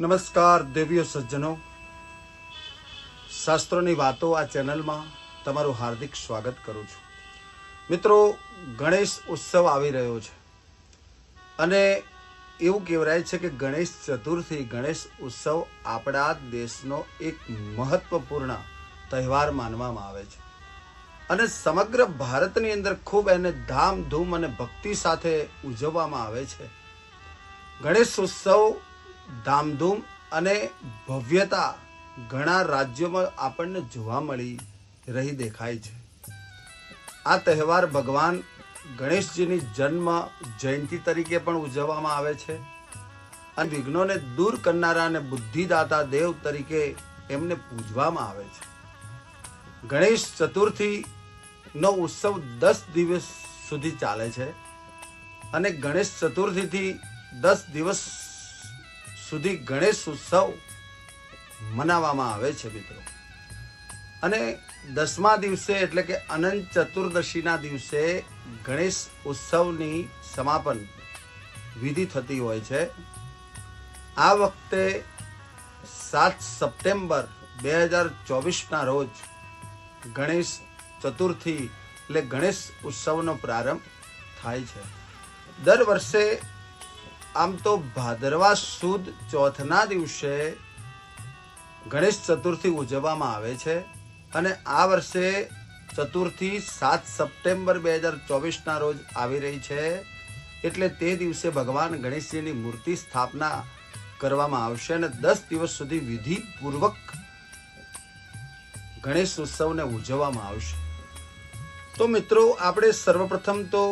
નમસ્કાર દેવીઓ સજ્જનો. શાસ્ત્રોની વાતો આ ચેનલમાં તમારું હાર્દિક સ્વાગત કરું છું. મિત્રો, ગણેશ ઉત્સવ આવી રહ્યો છે. અને એવું કહેવાય છે કે ગણેશ ચતુર્થી, ગણેશ ઉત્સવ આપણા દેશનો એક મહત્વપૂર્ણ તહેવાર માનવામાં આવે છે. અને સમગ્ર ભારતની અંદર ખૂબ એને ધામધૂમ અને ભક્તિ સાથે ઉજવવામાં આવે છે. ગણેશ ઉત્સવ ધામધૂમ અને ભવ્યતા ઘણા રાજ્યોમાં આપણને જોવા મળી રહી દેખાય છે. આ તહેવાર ભગવાન ગણેશજીની જન્મ જયંતિ તરીકે પણ ઉજવવામાં આવે છે અને વિઘ્નોને દૂર કરનારા અને બુદ્ધિદાતા દેવ તરીકે એમને પૂજવામાં આવે છે. ગણેશ ચતુર્થી નો ઉત્સવ દસ દિવસ સુધી ચાલે છે અને ગણેશ ચતુર્થીથી દસ દિવસ સુધી ગણેશ ઉત્સવ મનાવવામાં આવે છે, મિત્રો. અને દસમા દિવસે એટલે કે અનંત ચતુર્દશીના દિવસે ગણેશ ઉત્સવની સમાપન વિધિ થતી હોય છે. આ વખતે સાત સપ્ટેમ્બર બે હજાર ચોવીસના રોજ ગણેશ ચતુર્થી એટલે ગણેશ ઉત્સવનો પ્રારંભ થાય છે. દર વર્ષે આમ તો ભાદરવા સુદ ચોથના દિવસે ગણેશ ચતુર્થી ઉજવવામાં આવે છે અને આ વર્ષે ચતુર્થી સાત સપ્ટેમ્બર બે હજાર ચોવીસના રોજ આવી રહી છે. એટલે તે દિવસે ભગવાન ગણેશજીની મૂર્તિ સ્થાપના કરવામાં આવશે અને દસ દિવસ સુધી વિધિપૂર્વક ગણેશ ઉત્સવને ઉજવવામાં આવશે. તો મિત્રો, આપણે સર્વપ્રથમ તો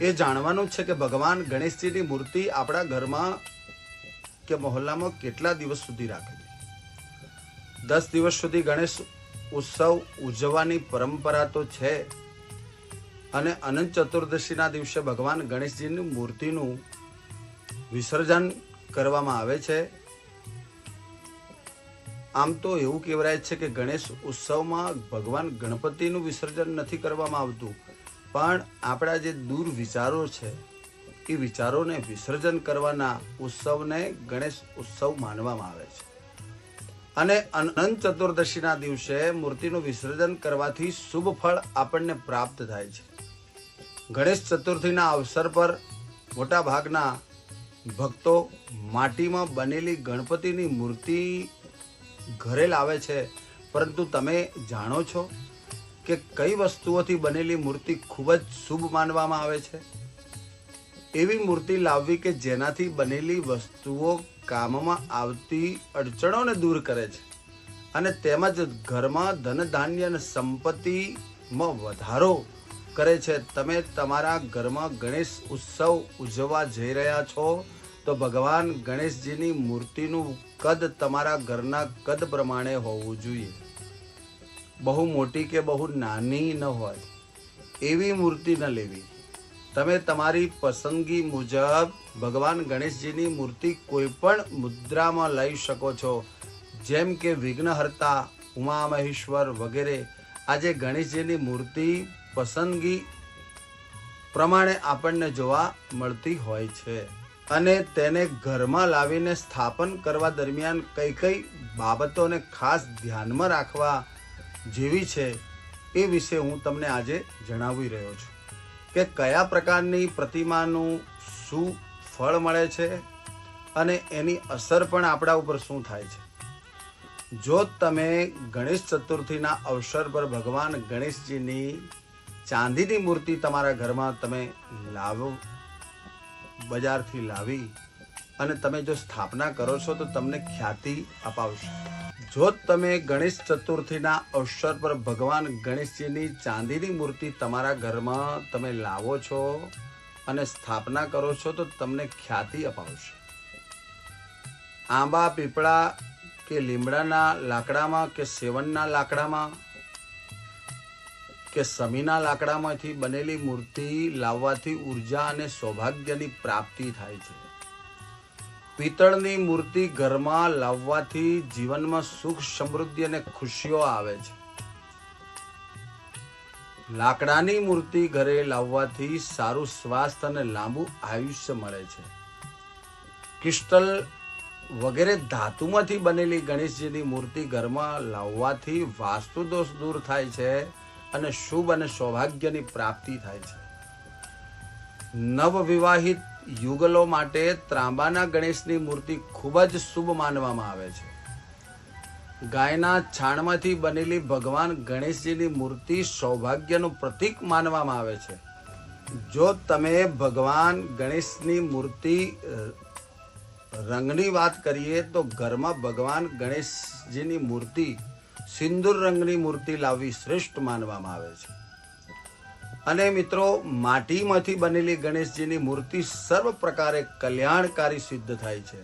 એ જાણવાનું છે કે ભગવાન ગણેશજીની મૂર્તિ આપણા ઘરમાં કે મહોલ્લામાં કેટલા દિવસ સુધી રાખવી દસ દિવસ સુધી ગણેશ ઉત્સવ ઉજવવાની પરંપરા તો છે. અને અનંત ચતુર્દશીના દિવસે ભગવાન ગણેશજીની મૂર્તિનું વિસર્જન કરવામાં આવે છે. આમ તો એવું કહેવાય છે કે ગણેશ ઉત્સવમાં ભગવાન ગણપતિનું વિસર્જન નથી કરવામાં આવતું. પણ આપણા જે દૂર વિચારો છે, એ વિચારોને વિસર્જન કરવાના ઉત્સવને ગણેશ ઉત્સવ માનવામાં આવે છે. અને અનંત ચતુર્દશીના દિવસે મૂર્તિનું વિસર્જન કરવાથી શુભ ફળ આપણને પ્રાપ્ત થાય છે. ગણેશ ચતુર્થીના અવસર પર મોટા ભાગના ભક્તો માટીમાં બનેલી ગણપતિની મૂર્તિ ઘરે લાવે છે. પરંતુ તમે જાણો છો કે કઈ વસ્તુઓથી બનેલી મૂર્તિ ખૂબ જ શુભ માનવામાં આવે છે? એવી મૂર્તિ લાવવી કે જેનાથી બનેલી વસ્તુઓ કામમાં આવતી અડચણોને દૂર કરે છે અને તેમજ ઘરમાં ધન ધાન્ય અને સંપત્તિમાં વધારો કરે છે. તમે તમારા ઘરમાં ગણેશ ઉત્સવ ઉજવવા જઈ રહ્યા છો તો ભગવાન ગણેશજીની મૂર્તિનું કદ તમારા ઘરના કદ પ્રમાણે હોવું જોઈએ. બહુ મોટી કે બહુ નાની ન હોય, એવી મૂર્તિ ન લેવી. તમે તમારી પસંદગી મુજબ ભગવાન ગણેશજીની મૂર્તિ કોઈ પણ મુદ્રામાં લઈ શકો છો. જેમ કે વિઘ્નહર્તા ઉમા મહેશ્વર વગેરે. આજે ગણેશજીની મૂર્તિ પસંદગી પ્રમાણે આપણને જોવા મળતી હોય છે. અને તેને ઘરમાં લાવીને સ્થાપન કરવા દરમિયાન કઈ કઈ બાબતોને ખાસ ધ્યાનમાં રાખવા જેવી છે એ વિશે હું તમને આજે જણાવી રહ્યો છું કે કયા પ્રકારની પ્રતિમાનું શું ફળ મળે છે અને એની અસર પણ આપણા ઉપર શું થાય છે. જો તમે ગણેશ ચતુર્થીના અવસર પર ભગવાન ગણેશજીની ચાંદીની મૂર્તિ તમારા ઘરમાં તમે લાવો, બજારથી લાવી અને તમે જો સ્થાપના કરો છો તો તમને ખ્યાતિ અપાવશે. જો તમે ગણેશ ચતુર્થીના અવસર પર ભગવાન ગણેશજીની ચાંદીની મૂર્તિ તમારા ઘરમાં તમે લાવો છો અને સ્થાપના કરો છો, તો તમને ખ્યાતિ અપાવશે. આંબા, પીપળા કે લીમડાના લાકડામાં કે સેવનના લાકડામાં કે સમીના લાકડામાંથી બનેલી મૂર્તિ લાવવાથી ઊર્જા અને સૌભાગ્યની પ્રાપ્તિ થાય છે. પિત્તળની મૂર્તિ ઘરમાં લાવવાથી જીવનમાં સુખ, સમૃદ્ધિ અને ખુશીઓ આવે છે. લાકડાની મૂર્તિ ઘરે લાવવાથી સારું સ્વાસ્થ્ય અને લાંબુ આયુષ્ય મળે છે. ક્રિસ્ટલ વગેરે ધાતુમાંથી બનેલી ગણેશજીની મૂર્તિ ઘરમાં લાવવાથી વાસ્તુ દોષ દૂર થાય છે અને શુભ અને સૌભાગ્યની પ્રાપ્તિ થાય છે. નવવિવાહિત યુગલો માટે ત્રાંબાના ગણેશની મૂર્તિ ખૂબ જ શુભ માનવામાં આવે છે. ગાયના છાણમાંથી બનેલી ભગવાન ગણેશજીની મૂર્તિ સૌભાગ્યનું પ્રતીક માનવામાં આવે છે. જો તમે ભગવાન ગણેશની મૂર્તિ રંગની વાત કરીએ તો ઘરમાં ભગવાન ગણેશજીની મૂર્તિ સિંદૂર રંગની મૂર્તિ લાવવી શ્રેષ્ઠ માનવામાં આવે છે. અને મિત્રો, માટીમાંથી બનેલી ગણેશજીની મૂર્તિ સર્વ પ્રકારે કલ્યાણકારી સિદ્ધ થાય છે.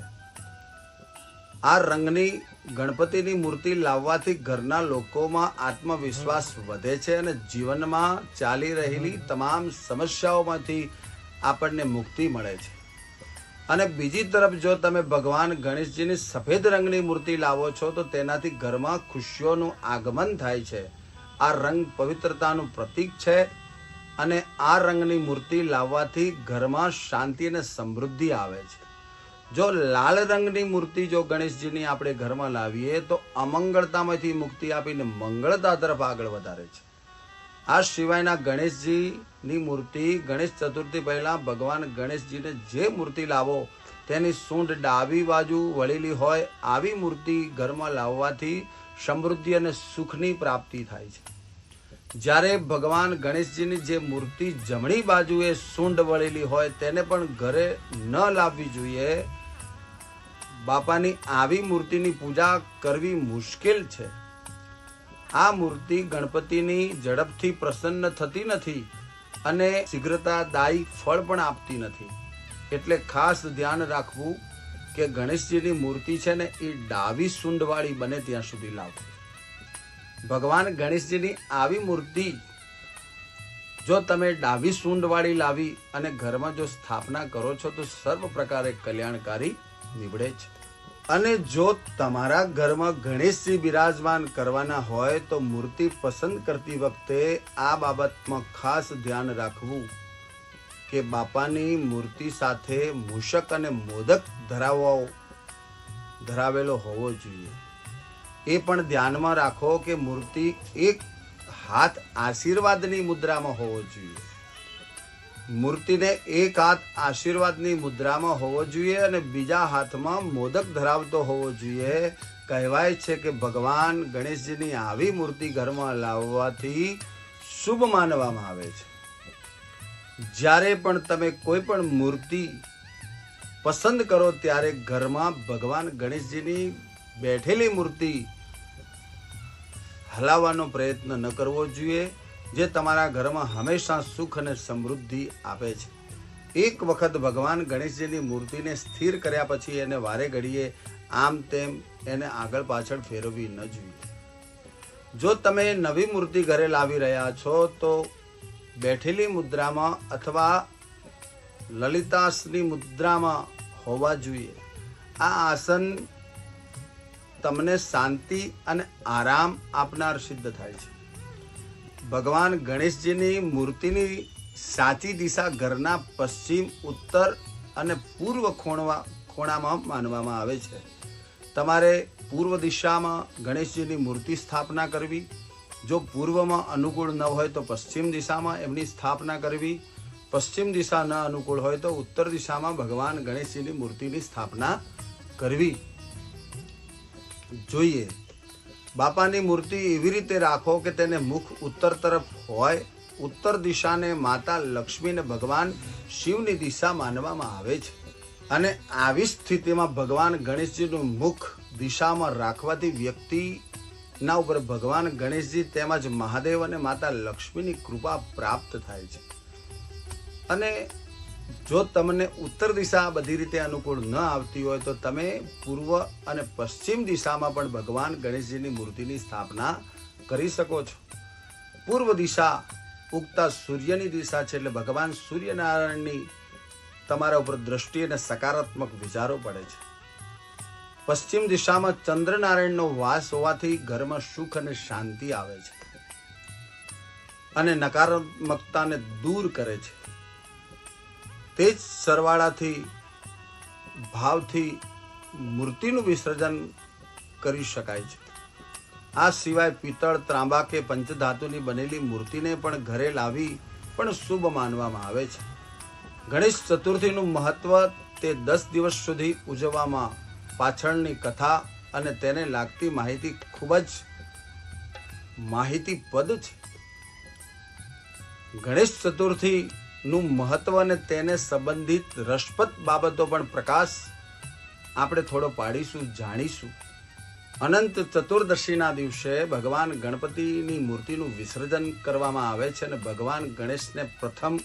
આ રંગની ગણપતિની મૂર્તિ લાવવાથી ઘરના લોકોમાં આત્મવિશ્વાસ વધે છે અને જીવનમાં ચાલી રહેલી તમામ સમસ્યાઓમાંથી આપણને મુક્તિ મળે છે. અને બીજી તરફ જો તમે ભગવાન ગણેશજીની સફેદ રંગની મૂર્તિ લાવો છો, તો તેનાથી ઘરમાં ખુશીઓનું આગમન થાય છે. આ રંગ પવિત્રતાનું પ્રતીક છે અને આ રંગની મૂર્તિ લાવવાથી ઘરમાં શાંતિ અને સમૃદ્ધિ આવે છે. જો લાલ રંગની મૂર્તિ જો ગણેશજીની આપણે ઘરમાં લાવીએ, તો અમંગળતામાંથી મુક્તિ આપીને મંગળતા તરફ આગળ વધારે છે. આ સિવાયના ગણેશજીની મૂર્તિ, ગણેશ ચતુર્થી પહેલાં ભગવાન ગણેશજીને જે મૂર્તિ લાવો, તેની સૂંઢ ડાબી બાજુ વળેલી હોય, આવી મૂર્તિ ઘરમાં લાવવાથી સમૃદ્ધિ અને સુખની પ્રાપ્તિ થાય છે. જ્યારે ભગવાન ગણેશજીની જે મૂર્તિ જમણી બાજુએ સૂંઢ વળેલી હોય તેને પણ ઘરે ન લાવવી જોઈએ. બાપાની આવી મૂર્તિની પૂજા કરવી મુશ્કેલ છે. આ મૂર્તિ ગણપતિની ઝડપથી પ્રસન્ન થતી નથી અને શીઘ્રતાદાયી ફળ પણ આપતી નથી. એટલે ખાસ ધ્યાન રાખવું કે ગણેશજીની મૂર્તિ છે ને એ ડાવી સૂંઢવાળી બને ત્યાં સુધી લાવવી ભગવાન ગણેશજીની આવી મૂર્તિ જો તમે ડાવી સૂંઢવાળી લાવી અને ઘરમાં જો સ્થાપના કરો છો, તો સર્વ પ્રકારે કલ્યાણકારી નીવડે છે. અને જો તમારા ઘરમાં ગણેશજી બિરાજમાન કરવાના હોય, તો મૂર્તિ પસંદ કરતી વખતે આ બાબતમાં ખાસ ધ્યાન રાખવું કે બાપાની મૂર્તિ સાથે મૂષક અને મોદક ધરાવવા ધરાવેલો હોવો જોઈએ. એ પણ ધ્યાનમાં રાખો કે મૂર્તિ એક હાથ આશીર્વાદની મુદ્રામાં હોવો જોઈએ. મૂર્તિને એક હાથ આશીર્વાદની મુદ્રામાં હોવો જોઈએ અને બીજા હાથમાં મોદક ધરાવતો હોવો જોઈએ. કહેવાય છે કે ભગવાન ગણેશજીની આવી મૂર્તિ ઘરમાં લાવવાથી શુભ માનવામાં આવે છે. જ્યારે પણ તમે કોઈ પણ મૂર્તિ પસંદ કરો ત્યારે ઘરમાં ભગવાન ગણેશજીની બેઠેલી મૂર્તિ હલાવવાનો પ્રયત્ન ન કરવો જોઈએ, જે તમારા ઘરમાં હંમેશા સુખ અને સમૃદ્ધિ આપે છે. એક વખત ભગવાન ગણેશજીની મૂર્તિને સ્થિર કર્યા પછી એને વારે ઘડીએ આમ તેમ એને આગળ પાછળ ફેરવવી ન જોઈએ. જો તમે નવી મૂર્તિ ઘરે લાવી રહ્યા છો, તો બેઠેલી મુદ્રામાં અથવા લલિતાસની મુદ્રામાં હોવા જોઈએ. આ આસન તમને શાંતિ અને આરામ આપનાર સિદ્ધ થાય છે. ભગવાન ગણેશજીની મૂર્તિની સાચી દિશા ઘરના પશ્ચિમ, ઉત્તર અને પૂર્વ ખૂણવા ખૂણામાં માનવામાં આવે છે. તમારે પૂર્વ દિશામાં ગણેશજીની મૂર્તિ સ્થાપના કરવી. જો પૂર્વમાં અનુકૂળ ન હોય તો પશ્ચિમ દિશામાં એમની સ્થાપના કરવી. પશ્ચિમ દિશા ન અનુકૂળ હોય તો ઉત્તર દિશામાં ભગવાન ગણેશજીની મૂર્તિની સ્થાપના કરવી. જોઈએ. બાપાની મૂર્તિ એવી રીતે રાખો કે તેને મુખ ઉત્તર તરફ હોય, ઉત્તર દિશાને માતા લક્ષ્મીને ભગવાન શિવની દિશા માનવામાં આવે છે. અને આવી સ્થિતિમાં ભગવાન ગણેશજીનું મુખ દિશામાં રાખવાથી વ્યક્તિના ઉપર ભગવાન ગણેશજી તેમજ મહાદેવ અને માતા લક્ષ્મીની કૃપા પ્રાપ્ત થાય છે. અને જો તમને ઉત્તર દિશા બધી રીતે અનુકૂળ ન આવતી હોય તો તમે પૂર્વ અને પશ્ચિમ દિશામાં પણ ભગવાન ગણેશજીની મૂર્તિની સ્થાપના કરી શકો છો. પૂર્વ દિશા ઉગતા સૂર્યની દિશા છે એટલે ભગવાન સૂર્યનારાયણની તમારા ઉપર દ્રષ્ટિ અને સકારાત્મક વિચારો પડે છે. પશ્ચિમ દિશામાં ચંદ્રનારાયણનો વાસ હોવાથી ઘરમાં સુખ અને શાંતિ આવે છે. અને નકારાત્મકતાને દૂર કરે છે. તે જ સરવાળાથી, ભાવથી મૂર્તિનું વિસર્જન કરી શકાય છે. આ સિવાય પિત્તળ, ત્રાંબા કે પંચધાતુની બનેલી મૂર્તિને પણ ઘરે લાવી પણ શુભ માનવામાં આવે છે. ગણેશ ચતુર્થીનું મહત્વ તે દસ દિવસ સુધી ઉજવવામાં પાછળની કથા અને તેને લાગતી માહિતી ખૂબ જ માહિતીપદ છે. ગણેશ ચતુર્થીનું મહત્વ અને તેને સંબંધિત રસપ્રદ બાબતો પણ પ્રકાશ આપણે થોડો પાડીશું, જાણીશું. અનંત ચતુર્દશીના દિવસે ભગવાન ગણપતિની મૂર્તિનું વિસર્જન કરવામાં આવે છે અને ભગવાન ગણેશને પ્રથમ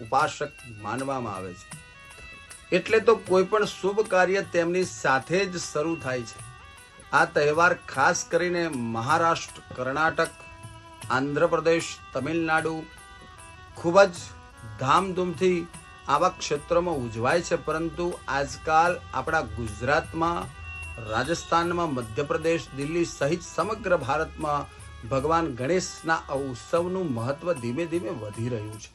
ઉપાસક માનવામાં આવે છે. એટલે તો કોઈ પણ શુભ કાર્ય તેમની સાથે જ શરૂ થાય છે. આ તહેવાર ખાસ કરીને મહારાષ્ટ્ર, કર્ણાટક, આંધ્રપ્રદેશ, તમિલનાડુ ખૂબ જ ધામધૂમથી આવા ક્ષેત્રોમાં ઉજવાય છે, પરંતુ આજકાલ આપણા ગુજરાતમાં, રાજસ્થાનમાં, મધ્યપ્રદેશ, દિલ્હી સહિત સમગ્ર ભારતમાં ભગવાન ગણેશના ઉત્સવનું મહત્વ ધીમે ધીમે વધી રહ્યું છે.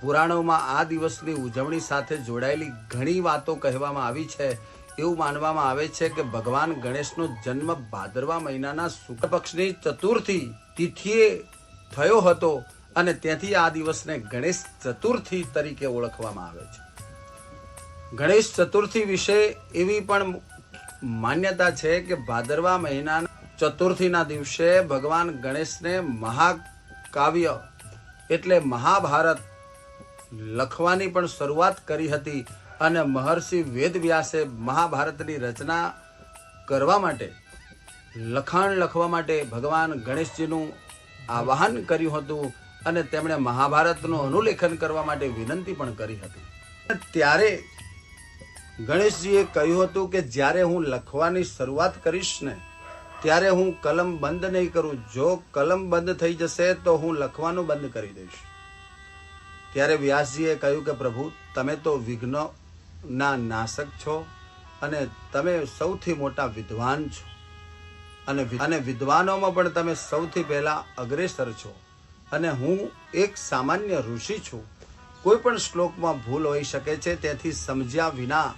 પુરાણોમાં આ દિવસની ઉજવણી સાથે જોડાયેલી ઘણી વાતો કહેવામાં આવી છે. એવું માનવામાં આવે છે કે ભગવાન ગણેશનો જન્મ ભાદરવા મહિનાના શુક્લ પક્ષની ચતુર્થી તિથિએ થયો હતો. અને ત્યાંથી આ દિવસને ગણેશ ચતુર્થી તરીકે ઓળખવામાં આવે છે. ગણેશ ચતુર્થી વિશે એવી પણ માન્યતા છે કે ભાદરવા મહિના ચતુર્થીના દિવસે ભગવાન ગણેશને મહાકાવ્ય એટલે મહાભારત લખવાની પણ શરૂઆત કરી હતી અને મહર્ષિ વેદવ્યાસે મહાભારતની રચના કરવા માટે, લખાણ લખવા માટે ભગવાન ગણેશજીનું આવાહન કર્યું હતું અને તેમણે મહાભારતનું અનુલેખન કરવા માટે વિનંતી પણ કરી હતી. ત્યારે ગણેશજીએ કહ્યું હતું કે જ્યારે હું લખવાની શરૂઆત કરીશ ને, ત્યારે હું કલમ બંધ નહીં કરું. જો કલમ બંધ થઈ જશે તો હું લખવાનું બંધ કરી દઈશ. ત્યારે વ્યાસજીએ કહ્યું કે પ્રભુ, તમે તો વિઘ્નના નાશક છો અને તમે સૌથી મોટા વિદ્વાન છો. અને અને વિદ્વાનોમાં પણ તમે સૌથી પહેલા અગ્રેસર છો. અને હું એક સામાન્ય ઋષિ છું. કોઈ પણ શ્લોકમાં ભૂલ હોઈ શકે છે, તેથી સમજ્યા વિના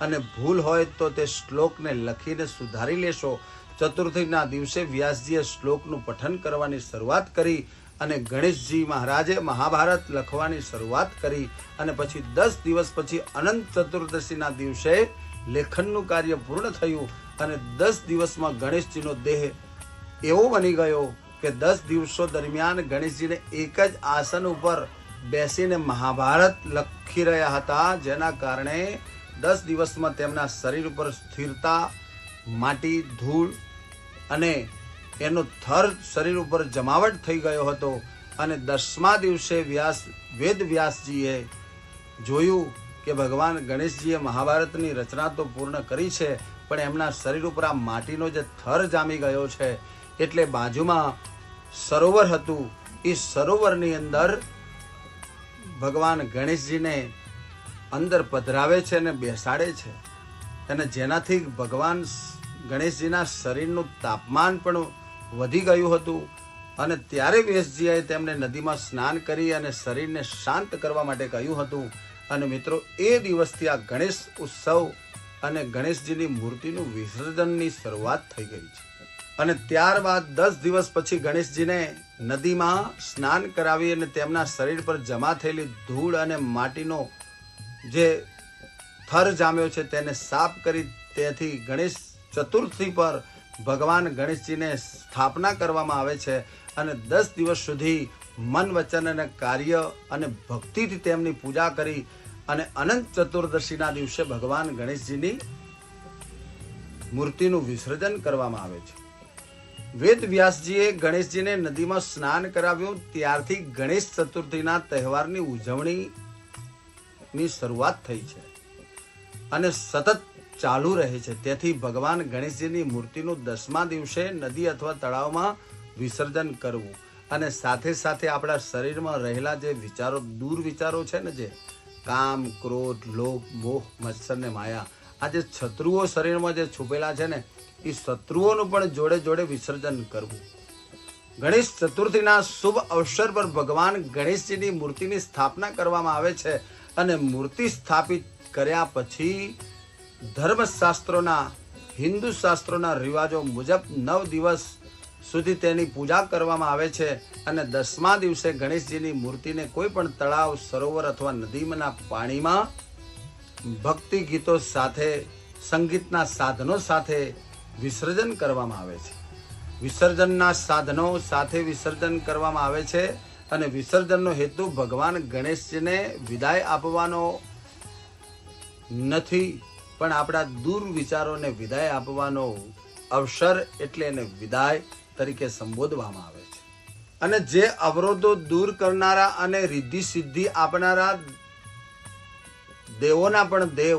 અને ભૂલ હોય તો તે શ્લોકને લખીને સુધારી લેશો. ચતુર્થીના દિવસે વ્યાસજીએ શ્લોકનું પઠન કરવાની શરૂઆત કરી અને ગણેશજી મહારાજે મહાભારત લખવાની શરૂઆત કરી અને પછી દસ દિવસ પછી અનંત ચતુર્દશીના દિવસે લેખનનું કાર્ય પૂર્ણ થયું અને દસ દિવસમાં ગણેશજીનો દેહ એવો બની ગયો કે દસ દિવસો દરમિયાન ગણેશજીને એક જ આસન ઉપર બેસીને મહાભારત લખી રહ્યા હતા. જેના કારણે દસ દિવસમાં તેમના શરીર ઉપર સ્થિરતા, માટી, ધૂળ અને એનો થર શરીર ઉપર જમાવટ થઈ ગયો હતો. અને દસમા દિવસે વ્યાસ, વેદ વ્યાસજીએ જોયું કે ભગવાન ગણેશજીએ મહાભારતની રચના તો પૂર્ણ કરી છે, પણ એમના શરીર ઉપર આ માટીનો જે થર જામી ગયો છે એટલે બાજુમાં સરોવર હતું. એ સરોવરની અંદર ભગવાન ગણેશજીને અંદર પધરાવે છે અને બેસાડે છે. અને જેનાથી ભગવાન ગણેશજીના શરીરનું તાપમાન પણ વધી ગયું હતું. અને ત્યારે વેશજીએ તેમને નદીમાં સ્નાન કરી અને શરીરને શાંત કરવા માટે કહ્યું હતું. અને મિત્રો, એ દિવસથી આ ગણેશ ઉત્સવ અને ગણેશજીની મૂર્તિનું વિસર્જનની શરૂઆત થઈ ગઈ છે. અને ત્યારબાદ દસ દિવસ પછી ગણેશજીને નદીમાં સ્નાન કરાવી અને તેમના શરીર પર જમા થયેલી ધૂળ અને માટીનો જે થર જામ્યો છે તેને સાફ કરી તેથી ગણેશ ચતુર્થી પર ભગવાન ગણેશજીને સ્થાપના કરવામાં આવે છે અને દસ દિવસ સુધી મન, વચન અને કાર્ય અને ભક્તિથી તેમની પૂજા કરી અને અનંત ચતુર્દશીના દિવસે ભગવાન ગણેશજીની મૂર્તિનું વિસર્જન કરવામાં આવે છે. વેદ વ્યાસજીએ ગણેશજીને નદીમાં સ્નાન કરાવ્યું. ત્યારથી ગણેશ ચતુર્થીના તહેવારની ઉજવણીની શરૂઆત થઈ છે અને સતત ચાલુ રહે છે. તેથી ભગવાન ગણેશજીની મૂર્તિનું દસમા દિવસે નદી અથવા તળાવમાં વિસર્જન કરવું અને સાથે સાથે આપણા શરીરમાં રહેલા જે વિચારો દૂર વિચારો છે ને જે કામ, ક્રોધ, લોભ, મોહ મત્સર ને માયા, આ જે છત્રુઓ શરીરમાં જે છુપેલા છે ને એ શત્રુઓનું પણ જોડે જોડે વિસર્જન કરવું. ગણેશ ચતુર્થીના શુભ અવસર પર ભગવાન ગણેશજીની મૂર્તિની સ્થાપના કરવામાં આવે છે અને મૂર્તિ સ્થાપિત કર્યા પછી ધર્મશાસ્ત્રોના, હિન્દુ શાસ્ત્રોના રિવાજો મુજબ નવ દિવસ સુધી તેની પૂજા કરવામાં આવે છે અને દસમા દિવસે ગણેશજીની મૂર્તિને કોઈ પણ તળાવ, સરોવર અથવા નદીમાંના પાણીમાં ભક્તિ ગીતો સાથે, સંગીતના સાધનો સાથે વિસર્જન કરવામાં આવે છે. વિસર્જનના સાધનો સાથે વિસર્જન કરવામાં આવે છે અને વિસર્જનનો હેતુ ભગવાન ગણેશજીને વિદાય આપવાનો નથી, પણ આપણા દૂર વિચારોને વિદાય આપવાનો અવસર એટલે એને વિદાય તરીકે સંબોધવામાં આવે છે. અને જે અવરોધો દૂર કરનારા અને રિદ્ધિ સિદ્ધિ આપનારા દેવોના પણ દેવ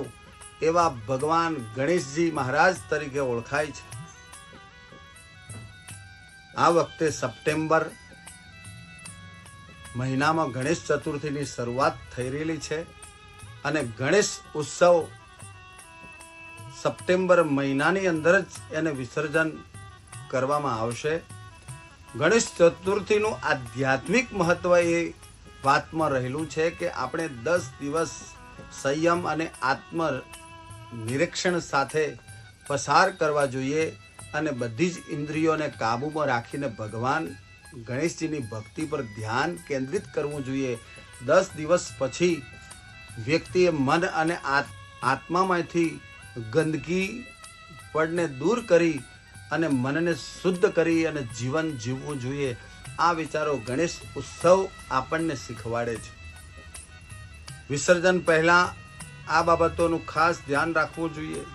એવા ભગવાન ગણેશજી મહારાજ તરીકે ઓળખાય છે. આ વખતે સપ્ટેમ્બર મહિનામાં ગણેશ ચતુર્થીની શરૂઆત થઈ રહેલી છે અને ગણેશ ઉત્સવ સપ્ટેમ્બર મહિનાની અંદર જ એને વિસર્જન કરવામાં આવશે. ગણેશ ચતુર્થીનું આધ્યાત્મિક મહત્વ એ વાતમાં રહેલું છે કે આપણે દસ દિવસ સંયમ અને આત્મ નિરીક્ષણ સાથે પસાર કરવા જોઈએ અને બધી જ ઇન્દ્રિયોને કાબૂમાં રાખીને ભગવાન ગણેશજીની ભક્તિ પર ધ્યાન કેન્દ્રિત કરવું જોઈએ. દસ દિવસ પછી વ્યક્તિએ મન અને આત- આત્મામાંથી ગંદકી પડને દૂર કરી અને મનને શુદ્ધ કરી અને જીવન જીવવું જોઈએ. આ વિચારો ગણેશ ઉત્સવ આપણને શીખવાડે છે. વિસર્જન પહેલા આ બાબતોનું ખાસ ધ્યાન રાખવું જોઈએ.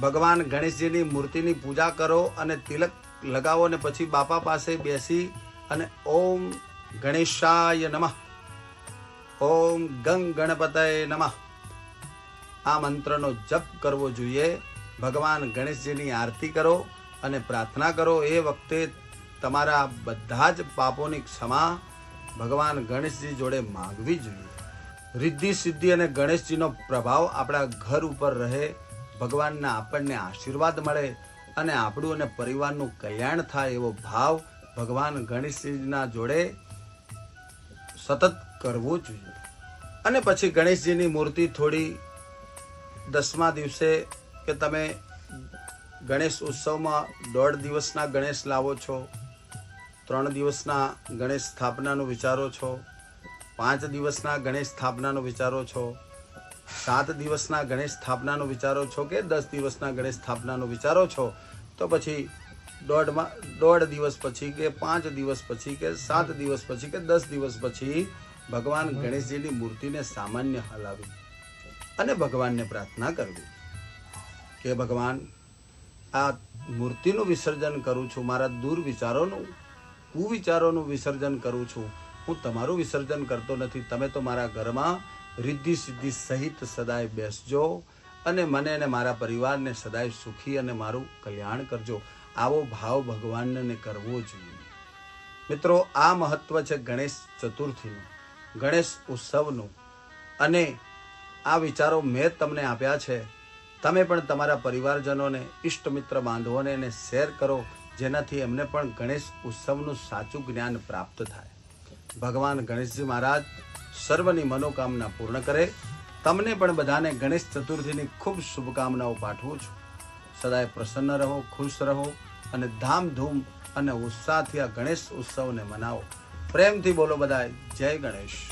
ભગવાન ગણેશજીની મૂર્તિની પૂજા કરો અને તિલક લગાવો ને પછી બાપા પાસે બેસી અને ઓમ ગણેશાય નમઃ. ઓમ ગંગ ગણપતય નમઃ. આ મંત્રનો જપ કરવો જોઈએ. ભગવાન ગણેશજીની આરતી કરો અને પ્રાર્થના કરો એ વખતે તમારા બધા જ પાપોની ક્ષમા ભગવાન ગણેશજી જોડે માગવી જોઈએ. રિદ્ધિ, સિદ્ધિ અને ગણેશજીનો પ્રભાવ આપણા ઘર ઉપર રહે, ભગવાનના આપણને આશીર્વાદ મળે અને આપણું અને પરિવારનું કલ્યાણ થાય એવો ભાવ ભગવાન ગણેશજીના જોડે સતત કરવો જોઈએ. અને પછી ગણેશજીની મૂર્તિ થોડી દસમા દિવસે કે તમે ગણેશ ઉત્સવમાં દોઢ દિવસના ગણેશ લાવો છો, ત્રણ દિવસના ગણેશ સ્થાપનાનું વિચારો છો પાંચ દિવસના ગણેશ સ્થાપનાનો વિચારો છો? સાત દિવસના ગણેશ સ્થાપનાનો વિચારો છો કે દસ દિવસના ગણેશ સ્થાપનાનો વિચારો છો? તો પછી દોઢમાં, દોઢ દિવસ પછી કે પાંચ દિવસ પછી કે સાત દિવસ પછી કે દસ દિવસ પછી ભગવાન ગણેશજીની મૂર્તિને સામાન્ય હલાવી અને ભગવાનને પ્રાર્થના કરવી. કે ભગવાન, આ મૂર્તિનું વિસર્જન કરું છું, મારા દૂર વિચારોનું કુવિચારોનું વિસર્જન કરું છું હું તમારું વિસર્જન કરતો નથી. તમે તો મારા ઘરમાં રિદ્ધિ સિદ્ધિ સહિત સદાય બેસજો અને મને અને મારા પરિવારને સદાય સુખી અને મારું કલ્યાણ કરજો. આવો ભાવ ભગવાનને કરવો જોઈએ. મિત્રો, આ મહત્વ છે ગણેશ ચતુર્થીનું, ગણેશ ઉત્સવનું. અને આ વિચારો મેં તમને આપ્યા છે. તમે પણ તમારા પરિવારજનોને ઇષ્ટ મિત્ર બાંધવોને એને શેર કરો, જેનાથી એમને પણ ગણેશ ઉત્સવનું સાચું જ્ઞાન પ્રાપ્ત થાય. ભગવાન ગણેશજી મહારાજ સર્વની મનોકામના પૂર્ણ કરે. તમને પણ બધાને ગણેશ ચતુર્થીની ખૂબ શુભકામનાઓ પાઠવું છું. સદાય પ્રસન્ન રહો, ખુશ રહો અને ધામધૂમ અને ઉત્સાહથી આ ગણેશ ઉત્સવને મનાવો. પ્રેમથી બોલો બધાય, જય ગણેશ.